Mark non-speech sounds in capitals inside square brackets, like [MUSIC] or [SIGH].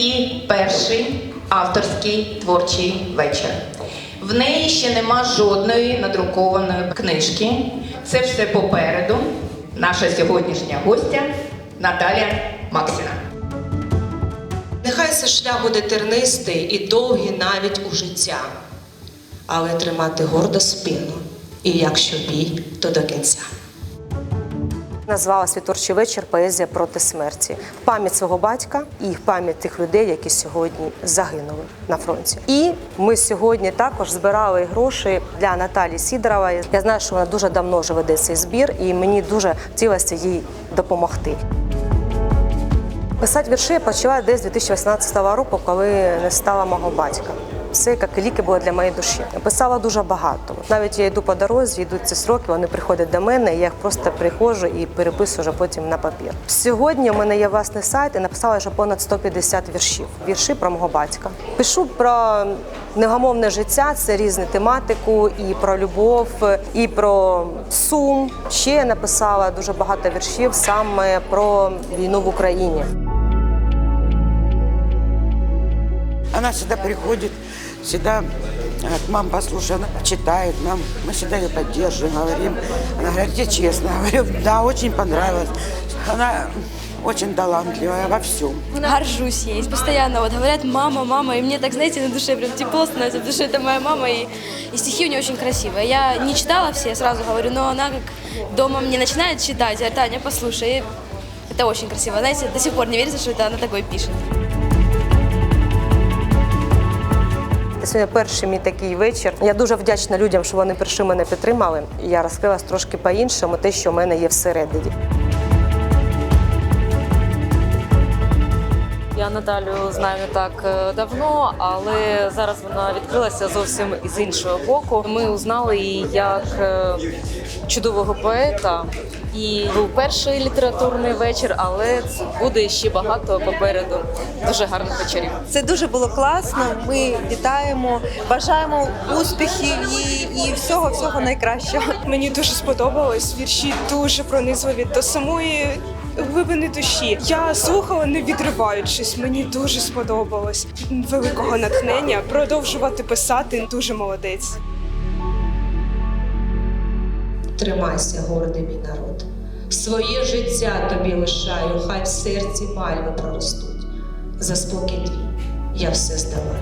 її перший авторський творчий вечір. В неї ще нема жодної надрукованої книжки. Це все попереду. Наша сьогоднішня гостя Наталя Максіна. Нехай цей шлях буде тернистий і довгий навіть у життя, але тримати гордо спину, і якщо бій, то до кінця. Назвала свій творчий вечір Поезія проти смерті пам'ять свого батька і пам'ять тих людей, які сьогодні загинули на фронті. І ми сьогодні також збирали гроші для Наталі Сідорової. Я знаю, що вона дуже давно веде цей збір, і мені дуже хотілося їй допомогти. Писати вірші я почала десь 2018 року, коли не стала мого батька. Все як і ліки було для моєї душі. Я писала дуже багато. Навіть я йду по дорозі, йдуть ці сроки, вони приходять до мене, і я їх просто приходжу і переписую вже потім на папір. Сьогодні у мене є власний сайт і написала вже понад 150 віршів. Вірші про мого батька. Пишу про негамовне життя, це різну тематику, і про любов, і про сум. Ще я написала дуже багато віршів саме про війну в Україні. Она всегда приходит, всегда говорит, мам, послушай, она читает нам, мы всегда ее поддерживаем, говорим. Она говорит, я честно, [LAUGHS] говорю, да, очень понравилось. Она очень талантливая во всем. горжусь ей. Постоянно вот говорят мама, мама, и мне так, знаете, на душе прям тепло становится, потому что это моя мама, и, и стихи у нее очень красивые. Я не читала все, сразу говорю, но она как дома мне начинает читать, а Таня, послушай, это очень красиво. Знаете, до сих пор не верится, что это она такое пишет. Це перший мій такий вечір. Я дуже вдячна людям, що вони прийшли мене підтримали. Я розкрилась трошки по-іншому, те, що в мене є всередині. Я Наталю знаю не так е, давно, але зараз вона відкрилася зовсім із іншого боку. Ми узнали її як е, чудового поета. І був перший літературний вечір, але буде ще багато попереду. Дуже гарних вечорів. Це дуже було класно. Ми вітаємо, бажаємо успіхів їй і всього всього найкращого. Мені дуже сподобалось. Вірші дуже пронизливі до самої глибини душі. Я слухала не відриваючись. Мені дуже сподобалось. Великого натхнення продовжувати писати. Дуже молодець. Тримайся, гордий мій народ. Своє життя тобі лишаю, хай в серці мальви проростуть. За спокій твій я все здаваю.